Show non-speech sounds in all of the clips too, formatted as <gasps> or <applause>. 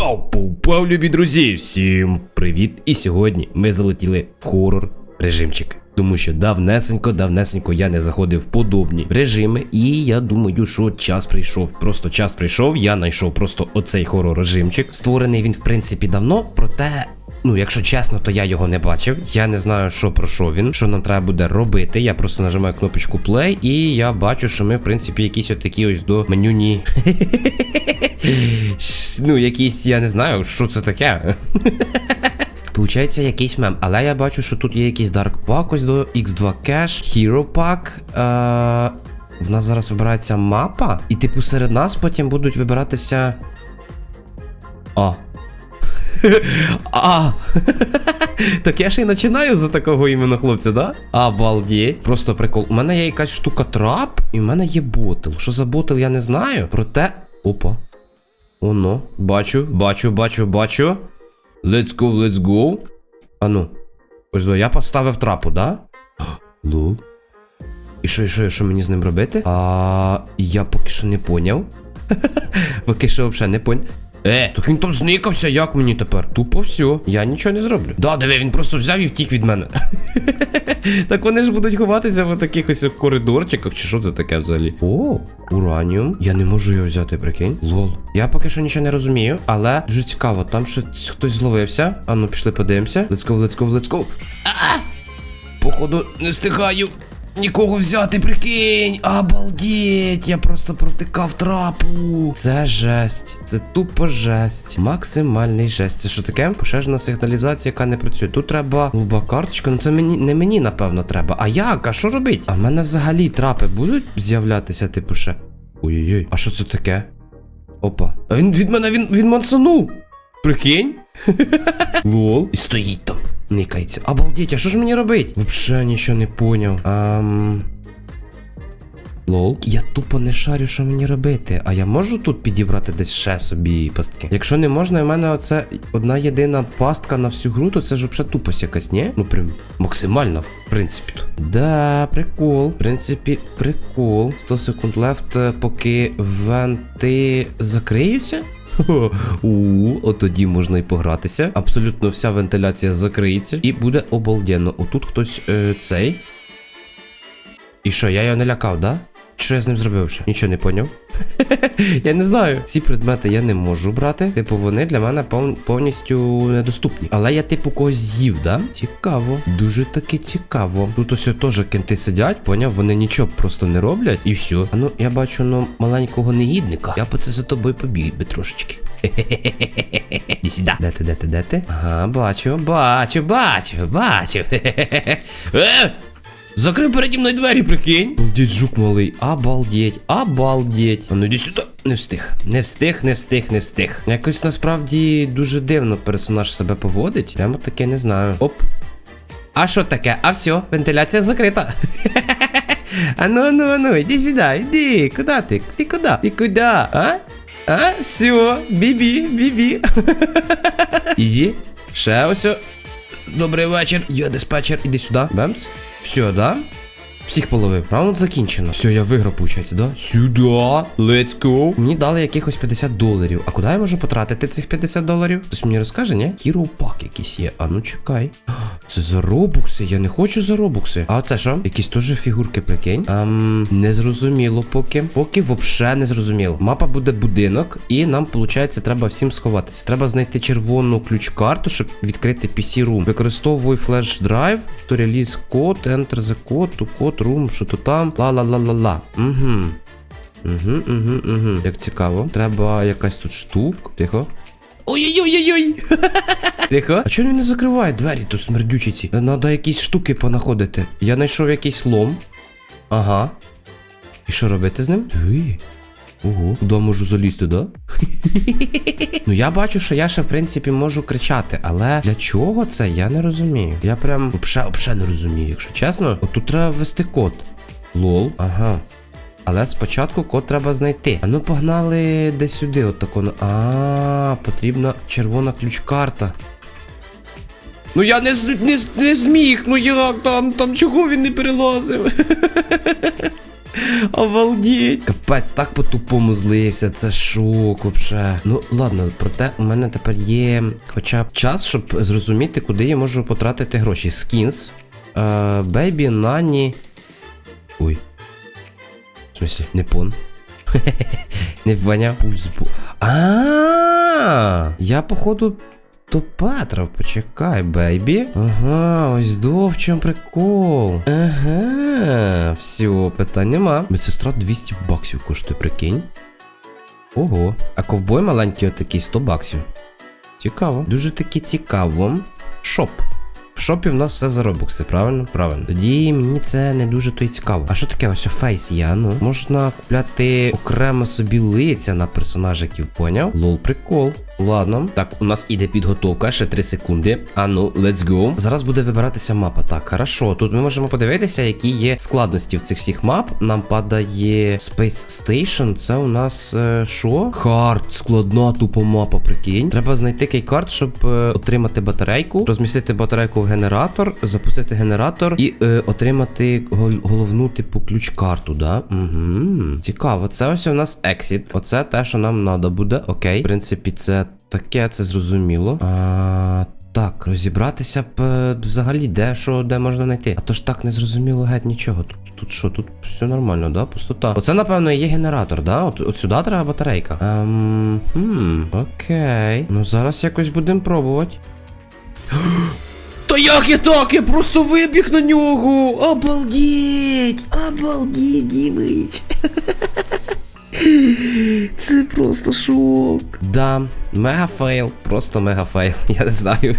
Пау, пау, пау, любі друзі! Всім привіт! І сьогодні ми залетіли в хорор режимчик. Тому що давнесенько, давнесенько я не заходив в подобні режими, і я думаю, що час прийшов. Просто час прийшов, я знайшов просто оцей хорор режимчик. Створений він, в принципі, давно, проте. Ну, якщо чесно, то я його не бачив. Я не знаю, що про що він, що нам треба буде робити. Я просто нажимаю кнопочку play, і я бачу, що ми, в принципі, якісь отакі ось до менюні. <laughs> Ну, якісь, я не знаю, що це таке. Получається якийсь мем, але я бачу, що тут є якийсь Dark Pack ось до X2 Cash, Hero Pack. Е- в нас зараз вибирається мапа, і типу серед нас потім будуть вибиратися. А. А. <laughs> Так я ж і починаю за такого іменно хлопця, да? Обалдеть. Просто прикол. У мене є якась штука трап, і в мене є ботл. Що за ботл, я не знаю. Проте. Опа. Оно. Бачу, бачу, бачу, бачу. Let's go, let's go. А ну. Ось до, я поставив трапу, да? Лол. І що, і що, і що мені з ним робити? А я поки що не поняв. <laughs> поки що взагалі не поняв. Е, так він там зникався, як мені тепер? Тупо все, я нічого не зроблю. Да, диви, він просто взяв і втік від мене. <laughs> так вони ж будуть ховатися в таких ось коридорчиках, чи що це таке взагалі? О, ураніум. Я не можу його взяти, прикинь. Лол. Я поки що нічого не розумію, але дуже цікаво, там щось хтось зловився. А ну пішли подивимося. Let's go, let's go, let's go. А! Походу, не встигаю. Нікого взяти, прикинь! Обалдеть! Я просто провтикав трапу. Це жесть. Це тупо жесть. Максимальний жесть. Це що таке? Пожежна сигналізація, яка не працює. Тут треба голуба карточка. Ну це мені не мені, напевно, треба. А як? А що робить? А в мене взагалі трапи будуть з'являтися, типу ще. Ой-ой-ой. А що це таке? Опа. А він від мене він, він мансанув. Прикинь? <laughs> Лол. І стоїть там. Никається. Обалдеть, а що ж мені робить? Вообще нічого не поняв. Ам... Лол. Я тупо не шарю, що мені робити. А я можу тут підібрати десь ще собі пастки? Якщо не можна, в мене оце одна єдина пастка на всю гру, то це ж взагалі тупость якась, ні? Ну прям максимально, в принципі. Да, прикол. В принципі, прикол. 100 секунд лефт, е, поки венти закриються. <laughs> От тоді можна і погратися. Абсолютно вся вентиляція закриється і буде обалденно. Отут хтось е, цей. І що, я його не лякав, да? Що я з ним зробив ще? Нічого не поняв. <laughs> <laughs> я не знаю. Ці предмети я не можу брати. Типу, вони для мене повністю недоступні. Але я, типу, когось з'їв, да? Цікаво. Дуже таки цікаво. Тут ось теж кенти сидять, поняв, вони нічого просто не роблять і все. А ну, я бачу ну, маленького негідника. Я по це за тобою побіг би трошечки. <laughs> Іди сюди. Де ти, де ти, де ти? Ага, бачу, бачу, бачу, бачу. <laughs> Закрив переді мною двері, прикинь. Обалдеть, жук малий. Обалдеть, обалдеть. А ну йди сюди. Не встиг. Не встиг, не встиг, не встиг. Якось насправді дуже дивно персонаж себе поводить. Прямо таке не знаю. Оп. А що таке? А все, вентиляція закрита. <laughs> Ану, ану, ану, іди сюди, іди. Куди ти? Ти куди? Ти куди? А? А? Все, бібі, бібі. <laughs> Ізі. Ще ось. Добрий вечір. Я диспетчер, іди сюди. Бемц. Все, да? Всіх половив. Раунд закінчено. Все, я виграв, получається, да? Сюди. Let's go. Мені дали якихось 50 доларів. А куди я можу потратити цих 50 доларів? Хтось мені розкаже, ні? Pack якийсь є. А ну чекай. <gasps> Це за робукси. Я не хочу за робукси. А це що? Якісь теж фігурки, прикинь. Ам, не зрозуміло поки. Поки вообще не зрозуміло. Мапа буде будинок, і нам, виходить, треба всім сховатися. Треба знайти червону ключ-карту, щоб відкрити PC Room. Використовуй флеш-драйв, то реліз код, enter the code, to code room, що то там. Ла-ла-ла-ла-ла. Угу. Угу, угу, угу. Як цікаво. Треба якась тут штук. Тихо. Ой-ой-ой-ой-ой! <laughs> Тихо. А чого він не закриває двері тут смердючі ці? Надо якісь штуки понаходити. Я знайшов якийсь лом. Ага. І що робити з ним? Диви. Ого, куди можу залізти, да? <laughs> ну я бачу, що я ще в принципі можу кричати, але для чого це я не розумію. Я прям вообще не розумію, якщо чесно. От тут треба ввести код. Лол. Ага. Але спочатку код треба знайти. А ну погнали десь сюди, от тако. А, потрібна червона ключ-карта. Ну я не, не, не зміг, ну як там, там чого він не перелазив? <laughs> Обалдіть. Капець, так по-тупому злився. Це шок вообще. Ну, ладно, проте у мене тепер є хоча б час, щоб зрозуміти, куди я можу потратити гроші. Скінс, Бейбі, Нані. Ой. В смысле, не пон. <laughs> Не ваня пульс. А, я походу до Петра, почекай, бейбі. Ага, ось в чому прикол. Ага, все, питань нема. Медсестра 200 баксів коштує, прикинь. Ого. А ковбой маленький отакий 100 баксів. Цікаво. Дуже таки цікаво. Шоп. В шопі в нас все за робокси, правильно? Правильно. Тоді мені це не дуже то й цікаво. А що таке ось фейс є? Ну, можна купляти окремо собі лиця на персонажиків, поняв? Лол, прикол. Ладно. Так, у нас іде підготовка, ще 3 секунди. А ну, let's go. Зараз буде вибиратися мапа. Так, хорошо. Тут ми можемо подивитися, які є складності в цих всіх мап. Нам падає Space Station. Це у нас е, що? Хард, складна тупо мапа, прикинь. Треба знайти кейкарт, щоб е, отримати батарейку, розмістити батарейку в генератор, запустити генератор і е, отримати гол- головну, типу, ключ-карту, да? Угу. Цікаво. Це ось у нас Exit. Оце те, що нам треба буде. Окей. В принципі, це таке, це зрозуміло. А, так, розібратися б взагалі, де що, де можна знайти. А то ж так не зрозуміло геть нічого. Тут, тут що, тут все нормально, да? Пустота. Оце, напевно, є генератор, да? От, от сюди треба батарейка. Ем, хм, окей. Ну зараз якось будемо пробувати. <gasps> Та як я так? Я просто вибіг на нього! Обалдіть! Обалдіть, Дімич! <laughs> Це просто шок. Да, мега фейл. Просто мега фейл. <laughs> Я не знаю.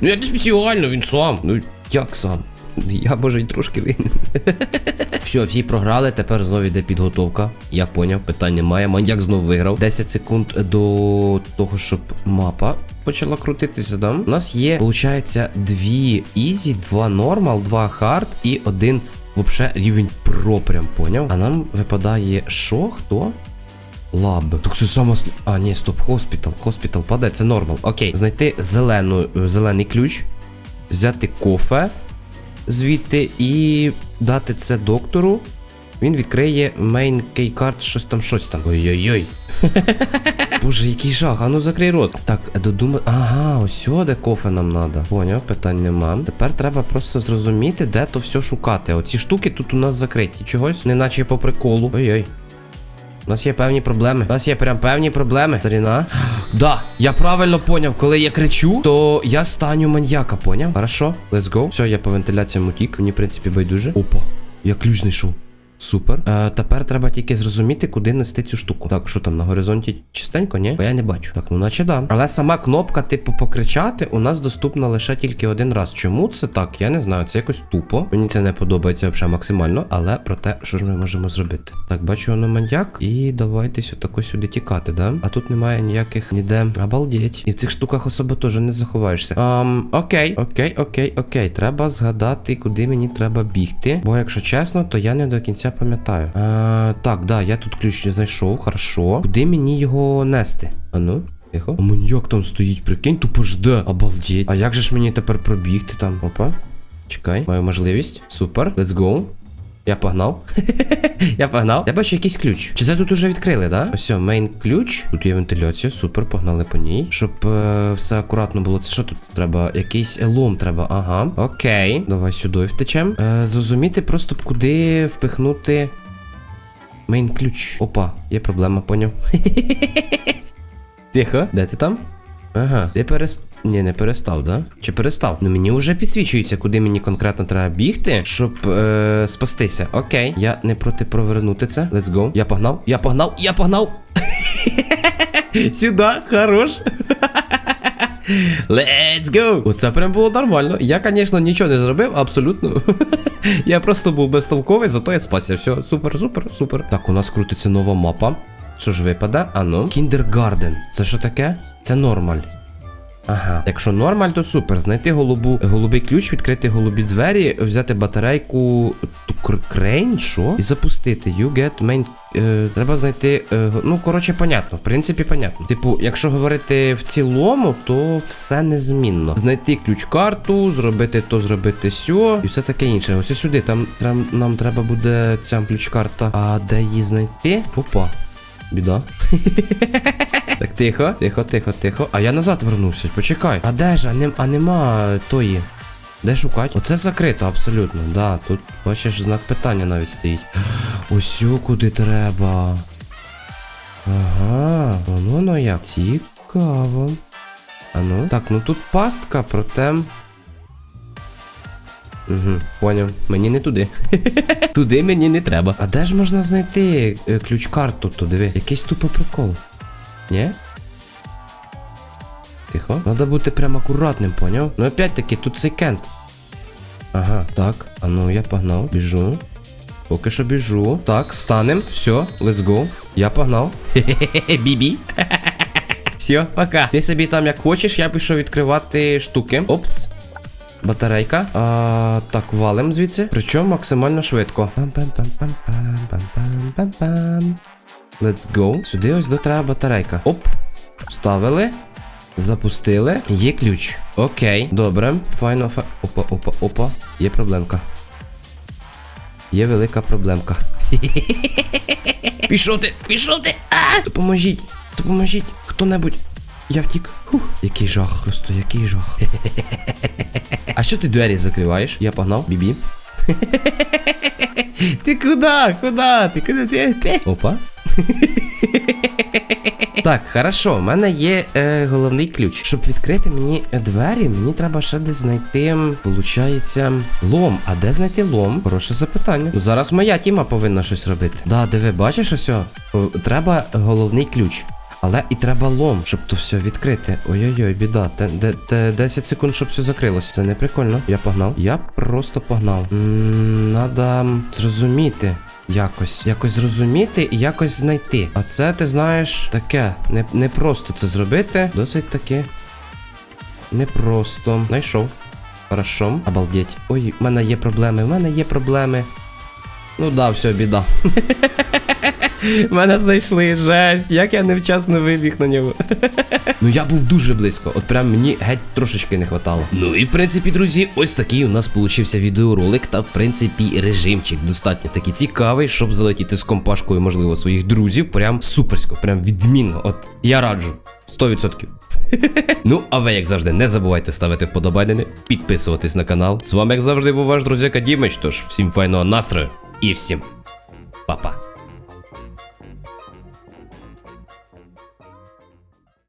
ну я не спеціально, він сам. Ну як сам? Я може й трошки винен. Все, всі програли, тепер знову йде підготовка. Я поняв, питань немає. Маньяк знов виграв. 10 секунд до того, щоб мапа почала крутитися, да? У нас є, виходить, дві ізі, два нормал, два хард і один вообще рівень про прям поняв. А нам випадає що? Хто? Лаб. Так це саме. А, ні, стоп, хоспітал. Хоспітал падає, це нормал. Окей. Знайти зелену, зелений ключ, взяти кофе звідти і дати це доктору. Він відкриє main key card, щось там, щось там. Ой-ой-ой. <laughs> Боже, який жах, а ну закрий рот. Так, додума. Ага, ось сюди кофе нам надо. Поняв, питань нема. Тепер треба просто зрозуміти, де то все шукати. Оці штуки тут у нас закриті. Чогось, неначе по приколу. Ой-ой. У нас є певні проблеми. У нас є прям певні проблеми. Старіна. <gasps> Да, я правильно поняв, коли я кричу, то я станю маньяка, поняв? Хорошо, let's go. Все, я по вентиляціям утік. Мені, в принципі, байдуже. Опа, я ключ знайшов. Супер. Е, тепер треба тільки зрозуміти, куди нести цю штуку. Так, що там на горизонті чистенько, ні? Бо я не бачу. Так, ну наче да. Але сама кнопка, типу, покричати у нас доступна лише тільки один раз. Чому це так? Я не знаю. Це якось тупо. Мені це не подобається взагалі максимально. Але проте, що ж ми можемо зробити? Так, бачу воно маньяк. І давайте отако сюди тікати, да? А тут немає ніяких ніде. Обалдеть. І в цих штуках особо теж не заховаєшся. Ам, окей, окей, окей, окей. Треба згадати, куди мені треба бігти. Бо, якщо чесно, то я не до кінця пам'ятаю. Е, так, да, я тут ключ не знайшов, хорошо. Куди мені його нести? А ну? Тихо. А маньяк там стоїть, прикинь, тупо жде. Обалдеть. А як же ж мені тепер пробігти там? Опа. Чекай, маю можливість. Супер. Let's go. Я погнав. <laughs> Я погнав. Я бачу якийсь ключ. Чи це тут уже відкрили, да? Ось, мейн ключ. Тут є вентиляція. Супер, погнали по ній. Щоб е, все акуратно було. Це що тут треба? Якийсь лом треба. Ага. Окей. Давай сюди втечем. Е, зрозуміти просто куди впихнути. Мейн ключ. Опа, є проблема, поняв. <laughs> Тихо. Де ти там? Ага, ти перест... Ні, не перестав, да? Чи перестав? Ну мені вже підсвічується, куди мені конкретно треба бігти, щоб е, спастися. Окей, я не проти провернути це. Let's go. Я погнав, я погнав, я погнав. <laughs> Сюди, хорош. Let's go! Оце прям було нормально. Я, звісно, нічого не зробив, абсолютно. <laughs> я просто був безтолковий, зато я спасся. Все, супер, супер, супер. Так, у нас крутиться нова мапа. Що ж випаде? Ану. Кіндергарден. Це що таке? Це нормаль. Ага. Якщо нормаль, то супер. Знайти голубу, голубий ключ, відкрити голубі двері, взяти батарейку крейн, що? І запустити. You get main. Е, треба знайти. Е, ну, коротше, понятно. В принципі, понятно. Типу, якщо говорити в цілому, то все незмінно. Знайти ключ-карту, зробити то, зробити сьо, і все таке інше. Ось сюди. Там нам треба буде ця ключ-карта. А де її знайти? Опа. Біда. <laughs> Так, тихо, тихо, тихо, тихо. А я назад вернувся. Почекай. А де ж? А, нем, а нема тої. Де шукати? Оце закрито, абсолютно. Да, тут бачиш знак питання навіть стоїть. <gasps> Ось куди треба. Ага, воно воно як. Цікаво. А ну. Так, ну тут пастка, проте. Угу, поняв. Мені не туди. <laughs> туди мені не треба. А де ж можна знайти е, ключ-карту? То диви. Якийсь тупо прикол. Ні? Тихо. Надо бути прям акуратним, поняв? Ну опять-таки, тут цей кент. Ага, так. А ну я погнав. Біжу. Поки що біжу. Так, станем. Все, let's go. Я погнав. Хе-хе-хе, <laughs> бібі. Все, пока. Ти собі там як хочеш, я пішов відкривати штуки. Опц. Батарейка. А, так, валим звідси. Причому максимально швидко. Let's go. Сюди ось до треба батарейка. Оп. Вставили. Запустили. Є ключ. Окей. Добре. Файно. Фа... Опа, опа, опа. Є проблемка. Є велика проблемка. <laughs> Пішов ти! Пішов ти! А! Допоможіть! Допоможіть! Хто-небудь! Я втік. Фух. Який жах, просто який жах. <laughs> А що ти двері закриваєш? Я погнав, бібі. <laughs> Ти куди? Куди? Ти куди ти? ти? Опа. <laughs> Так, хорошо, в мене є е, головний ключ. Щоб відкрити мені е, двері, мені треба ще десь знайти, получається, лом. А де знайти лом? Хороше запитання. Ну зараз моя тіма повинна щось робити. Да, диви, бачиш ось? Треба головний ключ. Але і треба лом, щоб то все відкрити. Ой-ой-ой, біда. Те, де, те 10 секунд, щоб все закрилось. Це не прикольно. Я погнав. Я просто погнав. Надо зрозуміти. Якось, якось зрозуміти і якось знайти. А це, ти знаєш, таке. Не, не просто це зробити. Досить таки. Непросто. Знайшов. Хорошо. Обалдеть. Ой, в мене є проблеми, в мене є проблеми. Ну да, все, біда. <laughs> Мене знайшли жесть, як я невчасно вибіг на нього. ну я був дуже близько, от прям мені геть трошечки не хватало. Ну і в принципі, друзі, ось такий у нас получився відеоролик, та в принципі режимчик достатньо такий цікавий, щоб залетіти з компашкою, можливо, своїх друзів. Прям суперсько, прям відмінно. От я раджу. 100%. <laughs> ну, а ви, як завжди, не забувайте ставити вподобайнини, підписуватись на канал. З вами, як завжди, був ваш друзяка Дімич, тож всім файного настрою і всім па-па.